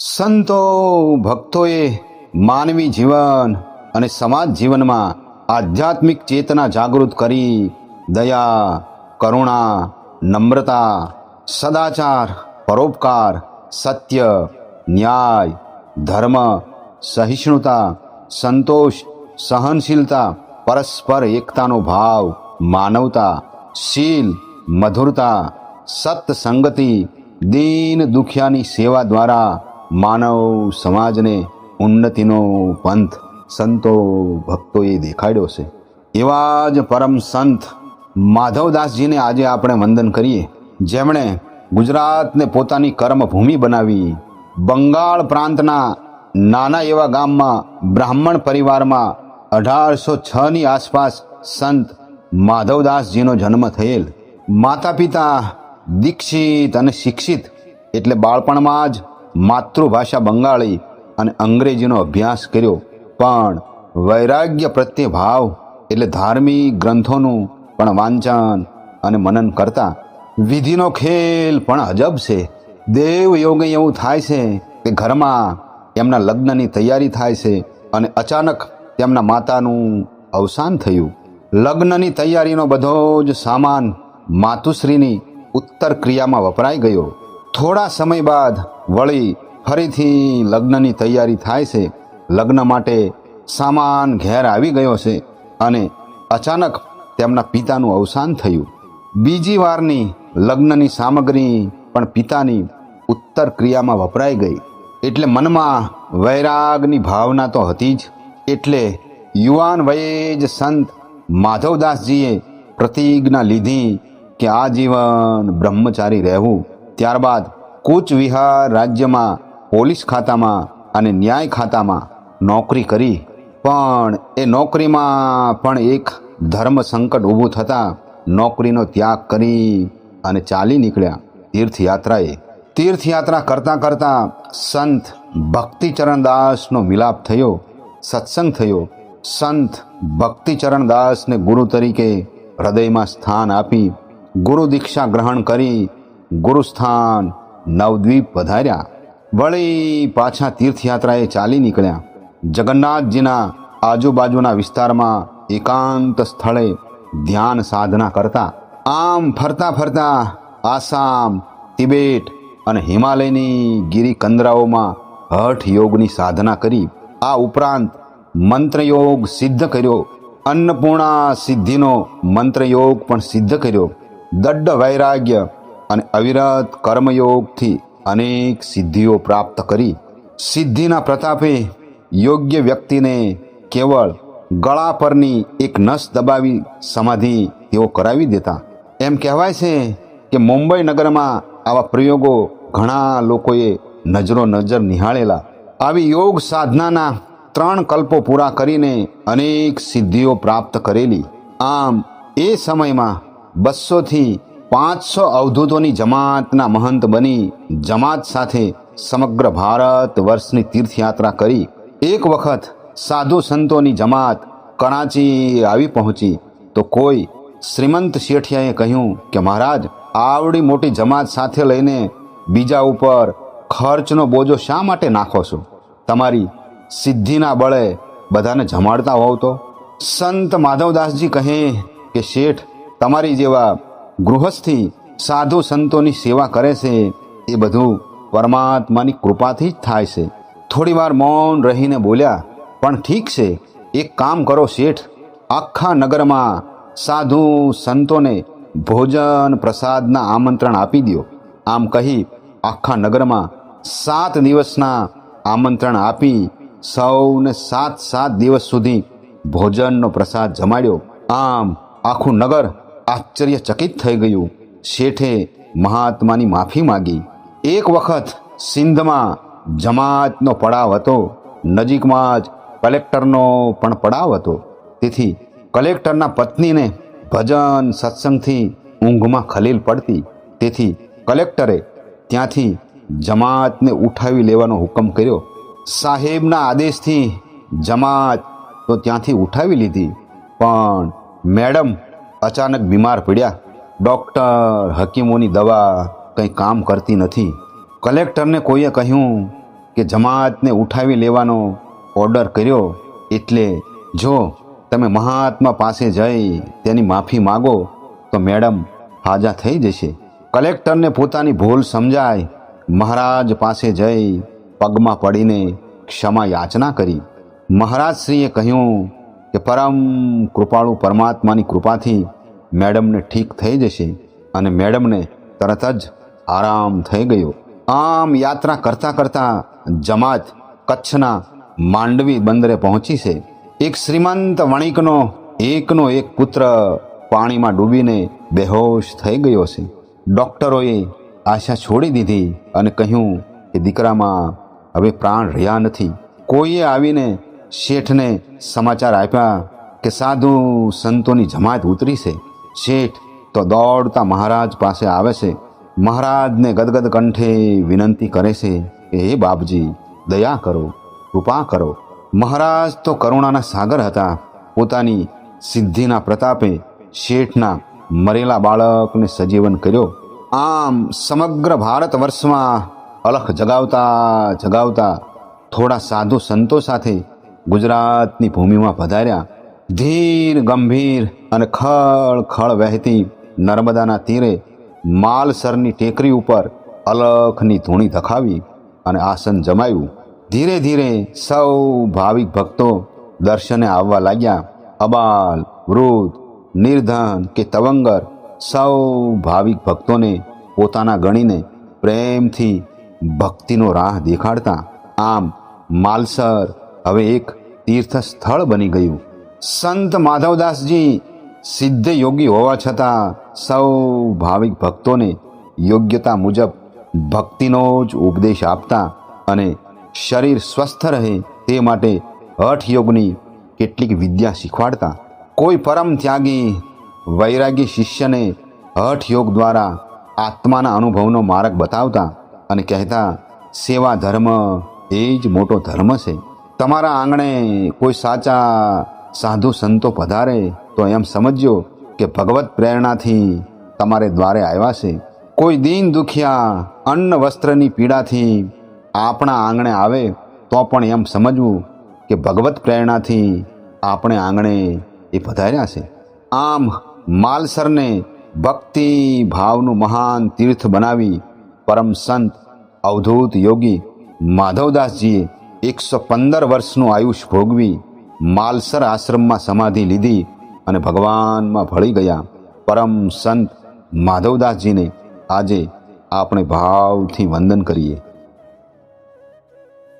સંતો, ભક્તોએ માનવી જીવન અને સમાજ જીવનમાં આધ્યાત્મિક ચેતના જાગૃત કરી દયા, કરુણા, નમ્રતા, સદાચાર, પરોપકાર, સત્ય, ન્યાય, ધર્મ, સહિષ્ણુતા, સંતોષ, સહનશીલતા, પરસ્પર એકતાનો ભાવ, માનવતા, શીલ, મધુરતા, સત્સંગતિ, દીન દુખિયાની સેવા દ્વારા માનવ સમાજને ઉન્નતિનો પંથ, સંતો, ભક્તોએ દેખાડ્યો છે. એવા જ પરમ સંત માધવદાસજીને આજે આપણે વંદન કરીએ. જેમણે ગુજરાતને પોતાની કર્મભૂમિ બનાવી બંગાળ પ્રાંતના નાના એવા ગામમાં બ્રાહ્મણ પરિવારમાં અઢારસો છની આસપાસ સંત માધવદાસજીનો જન્મ થયેલ. માતા પિતા દીક્ષિત અને શિક્ષિત એટલે બાળપણમાં જ માતૃભાષા બંગાળી અને અંગ્રેજીનો અભ્યાસ કર્યો. પણ વૈરાગ્ય પ્રત્યે ભાવ એટલે ધાર્મિક ગ્રંથોનું પણ વાંચન અને મનન કરતા વિધિનો ખેલ પણ અજબ છે. દેવ યોગે એવું થાય છે કે ઘરમાં એમના લગ્નની તૈયારી થાય છે અને અચાનક તેમના માતાનું અવસાન થયું. લગ્નની તૈયારીનો બધો જ સામાન માતુશ્રીની ઉત્તર ક્રિયામાં વપરાઈ ગયો. થોડા સમય બાદ વળી ફરીથી લગ્નની તૈયારી થાય છે. લગ્ન માટે સામાન ઘેર આવી ગયો છે અને અચાનક તેમના પિતાનું અવસાન થયું. બીજી વારની લગ્નની સામગ્રી પણ પિતાની ઉત્તર ક્રિયામાં વપરાઈ ગઈ. એટલે મનમાં વૈરાગની ભાવના તો હતી જ. એટલે યુવાન વયે જ સંત માધવદાસજીએ પ્રતિજ્ઞા લીધી કે આજીવન બ્રહ્મચારી રહેવું. ત્યારબાદ કૂચ વિહાર રાજ્યમાં, પોલીસ ખાતામાં અને ન્યાય ખાતામાં નોકરી કરી. પણ એ નોકરીમાં પણ એક ધર્મ સંકટ ઊભું થતાં નોકરીનો ત્યાગ કરી અને ચાલી નીકળ્યા તીર્થયાત્રાએ. તીર્થયાત્રા કરતાં કરતાં સંત ભક્તિચરણદાસનો મિલાપ થયો, સત્સંગ થયો. સંત ભક્તિચરણદાસને ગુરુ તરીકે હૃદયમાં સ્થાન આપી ગુરુ દીક્ષા ગ્રહણ કરી ગુરુસ્થાન નવદ્વીપ વધાર્યા વળી પાછા તીર્થયાત્રાએ ચાલી નીકળ્યા. જગન્નાથજીના આજુબાજુના વિસ્તારમાં એકાંત સ્થળે ધ્યાન સાધના કરતા. આમ ફરતા ફરતા આસામ, તિબેટ અને હિમાલયની ગિરિકંદરાઓમાં હઠ યોગની સાધના કરી. આ ઉપરાંત મંત્રયોગ સિદ્ધ કર્યો. અન્નપૂર્ણા સિદ્ધિનો મંત્રયોગ પણ સિદ્ધ કર્યો. દડ્ડ વૈરાગ્ય અને અવિરત કર્મયોગથી અનેક સિદ્ધિઓ પ્રાપ્ત કરી. સિદ્ધિના પ્રતાપે યોગ્ય વ્યક્તિને કેવળ ગળા પરની એક નસ દબાવી સમાધિ તેઓ કરાવી દેતા. એમ કહેવાય છે કે મુંબઈ નગરમાં આવા પ્રયોગો ઘણા લોકોએ નજરો નજર નિહાળેલા. આવી યોગ સાધનાના ત્રણ કલ્પો પૂરા કરીને અનેક સિદ્ધિઓ પ્રાપ્ત કરેલી. આમ એ સમયમાં બસોથી પાંચસો અવધૂતોની જમાતના મહંત બની જમાત સાથે સમગ્ર ભારત વર્ષની તીર્થયાત્રા કરી. એક વખત સાધુ સંતોની જમાત કરાચી આવી પહોંચી. તો કોઈ શ્રીમંત શેઠિયાએ કહ્યું કે, મહારાજ, આવડી મોટી જમાત સાથે લઈને બીજા ઉપર ખર્ચનો બોજો શા માટે નાખો છો? તમારી સિદ્ધિના બળે બધાને જમાડતા હોવ તો? સંત માધવદાસજી કહે કે, શેઠ, તમારી જેવા ગૃહસ્થી સાધુ સંતોની સેવા કરે છે, એ બધું પરમાત્માની કૃપાથી જ થાય છે. થોડી વાર મૌન રહીને બોલ્યા, પણ ઠીક છે, એક કામ કરો શેઠ. આખા નગરમાં સાધુ સંતોને ભોજન પ્રસાદના આમંત્રણ આપી દો આમ કહી આખા નગરમાં સાત દિવસના આમંત્રણ આપી સૌને સાત સાત દિવસ સુધી ભોજનનો પ્રસાદ જમાડ્યો. આમ આખું નગર આશ્ચર્યચકિત થઈ ગયું. શેઠે મહાત્માની માફી માગી. એક વખત સિંધમાં જમાતનો પડાવ હતો. નજીકમાં જ કલેક્ટરનો પણ પડાવ હતો. તેથી કલેક્ટરના પત્નીને ભજન સત્સંગથી ઊંઘમાં ખલીલ પડતી. તેથી કલેક્ટરે ત્યાંથી જમાતને ઉઠાવી લેવાનો હુકમ કર્યો. સાહેબના આદેશથી જમાત તો ત્યાંથી ઉઠાવી લીધી. પણ મેડમ અચાનક બીમાર પડ્યા. ડૉક્ટર હકીમોની દવા કંઈ કામ કરતી નથી. કલેક્ટરને કોઈએ કહ્યું કે જમાતને ઉઠાવી લેવાનો ઓર્ડર કર્યો એટલે જો તમે મહાત્મા પાસે જઈ તેની માફી માગો, તો મેડમ હાજા થઈ જશે. કલેક્ટરને પોતાની ભૂલ સમજાય. મહારાજ પાસે જઈ પગમાં પડીને ક્ષમા યાચના કરી. મહારાજશ્રીએ કહ્યું કે પરમ કૃપાળુ પરમાત્માની કૃપાથી મેડમને ઠીક થઈ જશે અને મેડમને તરત જ આરામ થઈ ગયો. આમ યાત્રા કરતાં કરતાં જમાત કચ્છના માંડવી બંદરે પહોંચી છે. એક શ્રીમંત વણિકનો, એકનો એક પુત્ર પાણીમાં ડૂબીને બેહોશ થઈ ગયો છે. ડૉક્ટરોએ આશા છોડી દીધી અને કહ્યું કે દીકરામાં હવે પ્રાણ રહ્યા નથી. કોઈએ આવીને શેઠને સમાચાર આપ્યા કે સાધુ સંતોની જમાત ઉતરી છે. શેઠ તો દોડતા મહારાજ પાસે આવે છે. મહારાજને ગદગદ કંઠે વિનંતી કરે છે કે, હે બાપજી, દયા કરો, કૃપા કરો. મહારાજ તો કરુણાના સાગર હતા. પોતાની સિદ્ધિના પ્રતાપે શેઠના મરેલા બાળકને સજીવન કર્યો. આમ સમગ્ર ભારત વર્ષમાં અલખ જગાવતા જગાવતા થોડા સાધુ સંતો સાથે ગુજરાતની ભૂમિમાં પધાર્યા, ધીર, ગંભીર અને ખળ ખળ વહેતી નર્મદાના તીરે માલસરની ટેકરી ઉપર અલખની ધૂણી ધખાવી અને આસન જમાયું. ધીરે ધીરે સૌ ભાવિક ભક્તો દર્શને આવવા લાગ્યા. અબાલ, વૃદ્ધ, નિર્ધન કે તવંગર સૌ ભાવિક ભક્તોને પોતાના ગણીને પ્રેમથી ભક્તિનો રાહ દેખાડતા. આમ માલસર હવે એક તીર્થ સ્થળ બની ગયું. સંત માધવદાસજી સિદ્ધ યોગી હોવા છતાં સૌ ભાવિક ભક્તોને યોગ્યતા મુજબ ભક્તિનો જ ઉપદેશ આપતા અને શરીર સ્વસ્થ રહે તે માટે હઠ યોગની કેટલીક વિદ્યા શીખવાડતા. કોઈ પરમ ત્યાગી વૈરાગી શિષ્યને હઠ યોગ દ્વારા આત્માના અનુભવનો માર્ગ બતાવતા અને કહેતા, સેવા ધર્મ એ જ મોટો ધર્મ છે. તમારા આંગણે કોઈ સાચા સાધુ સંતો પધારે, તો એમ સમજજો કે ભગવત પ્રેરણાથી તમારે દ્વારે આવ્યા છે. કોઈ દીન દુખિયા અન્ન વસ્ત્રની પીડાથી આપણા આંગણે આવે, તો પણ એમ સમજવું કે ભગવત પ્રેરણાથી આપણે આંગણે એ પધાર્યા છે. આમ માલસરને ભક્તિ ભાવનું મહાન તીર્થ બનાવી પરમ સંત અવધૂત યોગી માધવદાસજીએ એકસો પંદર વર્ષનું આયુષ ભોગવી માલસર આશ્રમમાં સમાધિ લીધી અને ભગવાનમાં ભળી ગયા. પરમ સંત માધવદાસજીને આજે આપણે ભાવથી વંદન કરીએ.